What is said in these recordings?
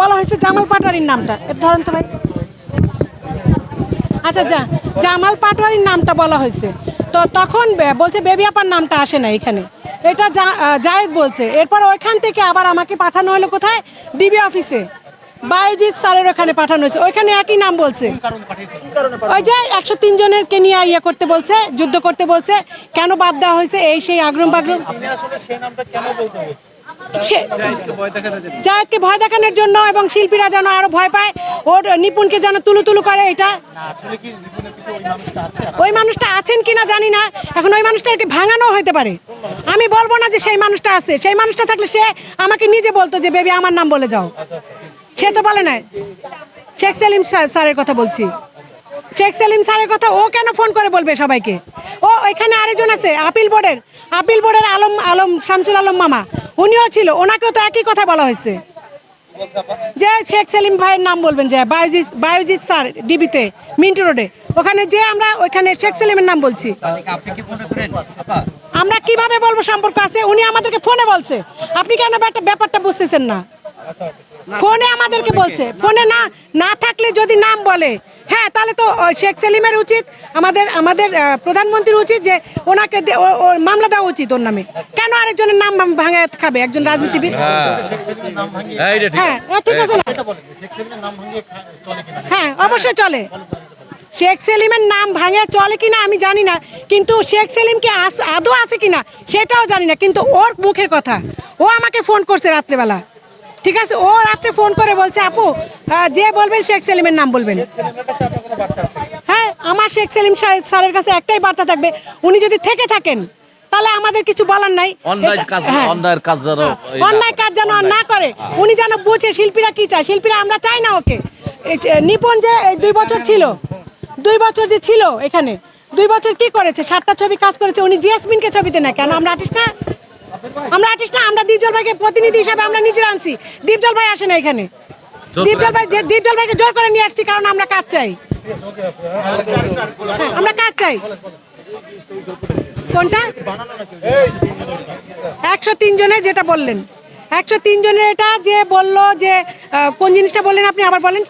বলা হয়েছে জামাল পাটোয়ারির নামটা। ধরেন তো ভাই। আচ্ছা যা, জামাল পাটোয়ারির নামটা বলা হয়েছে। তো তখন বলছে বেবি আপার নামটা আসে না এখানে। এটা জায়েদ বলছে। এরপর ওইখান থেকে আবার আমাকে পাঠানো হলো কোথায়? ডিবি অফিসে। বায়োজিৎ স্যারের ওখানে পাঠানো হয়েছে। ওইখানে একই নাম বলছে। ওই যে একশো তিন জনেরকে নিয়ে ইয়ে করতে বলছে, যুদ্ধ করতে বলছে। কেন বাদ দেওয়া হয়েছে? এই সেই আগ্রম বাগ্রম জায়েদকে ভয় দেখানোর জন্য এবং শিল্পীরা যেন আরও ভয় পায়, ওর নিপুণকে যেন তুলু তুলু করে এটা। না ওই মানুষটা আছেন কিনা জানি না। এখন ওই মানুষটাকে ভাঙানো হতে পারে। আমি বলব না যে সেই মানুষটা আছে। সেই মানুষটা থাকলে সে আমাকে নিজে বলতো যে, বেবি, আমার নাম বলে যাও। সে তো বলে নাই। শেখ সেলিম স্যার- স্যারের কথা বলছি। শেখ সেলিম স্যারের কথা ও কেন ফোন করে বলবে সবাইকে? ও, এখানে আরেকজন আছে, আপিল বোর্ডের। আপিল বোর্ডের আলম আলম, শামসুল আলম মামা। উনিও ছিল, ওনাকেও তো একই কথা বলা হয়েছে। যে শেখ সেলিম ভাইয়ের নাম বলবেন যে, বায়োজিৎ বায়োজিৎ স্যার ডিবিতে, মিন্টু রোডে। ওখানে যে আমরা ওইখানে শেখ সেলিমের নাম বলছি। আমরা কীভাবে বলব সম্পর্ক আছে? উনি আমাদেরকে ফোনে বলছে। আপনি কেন ব্যাপারটা বুঝতেছেন না? ফোনে আমাদেরকে বলছে। ফোনে না না থাকলে যদি নাম বলে। হ্যাঁ তাহলে তো শেখ সেলিমের উচিত আমাদের আমাদের প্রধানমন্ত্রীর উচিত যে ওনাকে দে- ও- ওর মামলা দেওয়া উচিত ওর নামে। কেন আরেকজনের নাম ভাঙা খাবে? একজন রাজনীতিবিদ? হ্যাঁ এ ঠিক আছে না। এটা বলেন যে শেখ সেলিমের নাম ভাঙিয়ে খা- চলে কিনা। হ্যাঁ অবশ্যই চলে। শেখ সেলিমের নাম ভাঙে চলে কিনা আমি জানি না কিন্তু শেখ সেলিম কি আদৌ আছে কিনা সেটাও জানি না কিন্তু ওর মুখের কথা। ও আমাকে ফোন করছে রাত্রেবেলা। ঠিক আছে ও রাত্রে ফোন করে বলছে আপু যে বলবেন শেখ সেলিমের নাম বলবেন। সেলিমের কাছে আপনার কোনো বার্তা আছে? হ্যাঁ আমার শেখ সেলিম স্যারের কাছে একটাই বার্তা থাকবে উনি যদি থেকে থাকেন তাহলে আমাদের কিছু বলার নাই। অন্যায় কাজ হ্যাঁ। যেন না- অন্যায় কাজ যেন আর না করে উনি যেন বুঝে শিল্পীরা কি চায়। শিল্পীরা আমরা চাই না ওকে। নিপুণ যে এই দুই বছর ছিল দুই বছর যে ছিল এখানে দুই বছর কি করেছে? সাতটা ছবি কাজ করেছে উনি জিয়াসমিনকে ছবিতে না কেন আমরা আর্টিস্ট না? আমরা আর্টিস্ট না আমরা দীপজল ভাইকে প্রতিনিধি হিসাবে আমরা নিজেরা আনছি। দীপজল ভাই আসে না এখানে। দীপজল ভাই দীপজল ভাইকে জোর করে নিয়ে আসছি কারণ আমরা কাজ চাই। আমরা কাজ চাই। কোনটা? একশো তিন জনের যেটা বললেন। একশো তিন জনের এটা যে বলল যে কোন জিনিসটা বললেন আপনি আবার বলেন?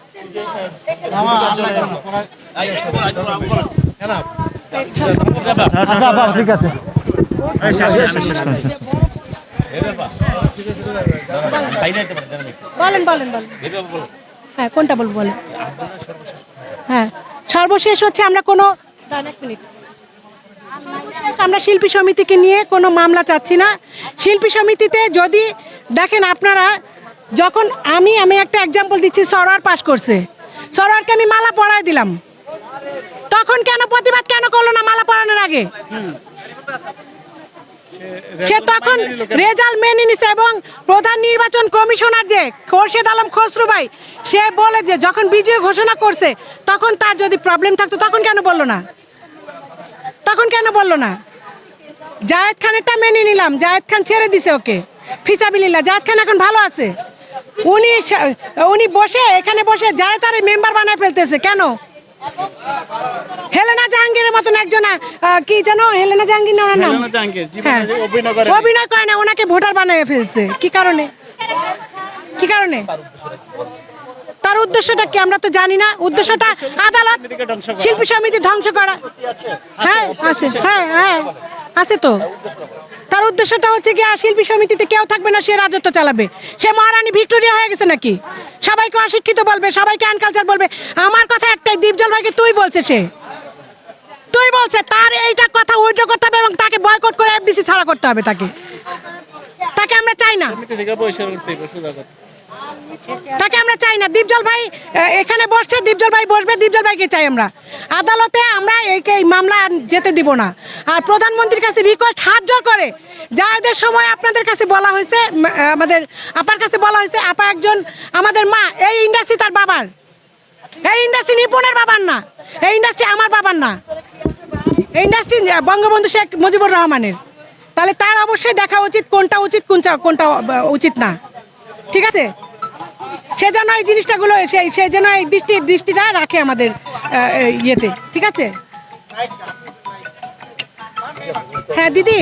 হ্যাঁ কোনটা বলব, বলেন। হ্যাঁ সর্বশেষ হচ্ছে আমরা কোনো আমরা শিল্পী সমিতিকে নিয়ে কোনো মামলা চাচ্ছি না। শিল্পী সমিতিতে যদি দেখেন আপনারা, যখন আমি আমি একটা এক্সাম্পল দিচ্ছি, সরোয়ার পাস করছে। সরোয়ারকে আমি মালা পরায় দিলাম। তখন কেন প্রতিবাদ কেন করল না মালা পরানোর আগে? সে তখন রেজাল্ট মেনে নিছে এবং প্রধান নির্বাচন কমিশনার যে খোরশেদ আলম খসরু ভাই সে বলে যে যখন বিজয় ঘোষণা করছে তখন তার যদি প্রবলেম থাকতো তখন কেন বলল না? তখন কেন বলল না? জায়েদ খানেরটা মেনে নিলাম জায়েদ খান ছেড়ে দিছে ওকে। ফিসাবিল্লা জায়েদ খান এখন ভালো আছে। উনি উনি বসে এখানে বসে যারা তার মেম্বার বানায় ফেলতেছে কেন? হেলেনা মতন একজন কি জানো হেলেনা জাহাঙ্গীর না ওনার নাম? হ্যাঁ। অভিনয় করে না ওনাকে ভোটার বানিয়ে ফেলছে। কি কারণে? কি কারণে? তার উদ্দেশ্যটা কি আমরা তো জানি না। উদ্দেশ্যটা আদালত শিল্পী সমিতি ধ্বংস করা। হ্যাঁ আছে হ্যাঁ হ্যাঁ আছে তো। তার উদ্দেশ্যটা হচ্ছে কি শিল্পী সমিতিতে কেউ থাকবে না সে রাজত্ব চালাবে। সে মহারানী ভিক্টোরিয়া হয়ে গেছে নাকি? সবাইকে অশিক্ষিত বলবে সবাইকে আনকালচার বলবে। আমার কথা একটাই দীপজল ভাইকে তুই বলছে সে। তুই বলছে তার এইটা কথা উইড্রো করতে হবে এবং তাকে বয়কট করে এফডিসি ছাড়া করতে হবে তাকে। তাকে আমরা চাই না। তাকে আমরা চাই না। দীপজল ভাই এখানে বসছে দীপজল ভাই বসবে দীপজল ভাইকে চাই আমরা। আদালতে আমরা এই মামলা আর যেতে দিব না। আর প্রধানমন্ত্রীর কাছে রিকোয়েস্ট হাত জোর করে। যাদের সময় আপনাদের কাছে বলা হয়েছে আমাদের আপার কাছে বলা হয়েছে আপা একজন আমাদের মা এই ইন্ডাস্ট্রি তার বাবার। এই ইন্ডাস্ট্রি নিপুণের বাবার না। এই ইন্ডাস্ট্রি আমার বাবার না। ইন্ডাস্ট্রি বঙ্গবন্ধু শেখ মুজিবুর রহমানের। তাহলে তার অবশ্যই দেখা উচিত কোনটা উচিত, কোনটা কোনটা উচিত না। ঠিক আছে? সে যেন এই জিনিসটাগুলো সেই সে যেন এই দৃষ্টি, দৃষ্টিটা রাখে আমাদের ইয়েতে। ঠিক আছে? হ্যাঁ দিদি।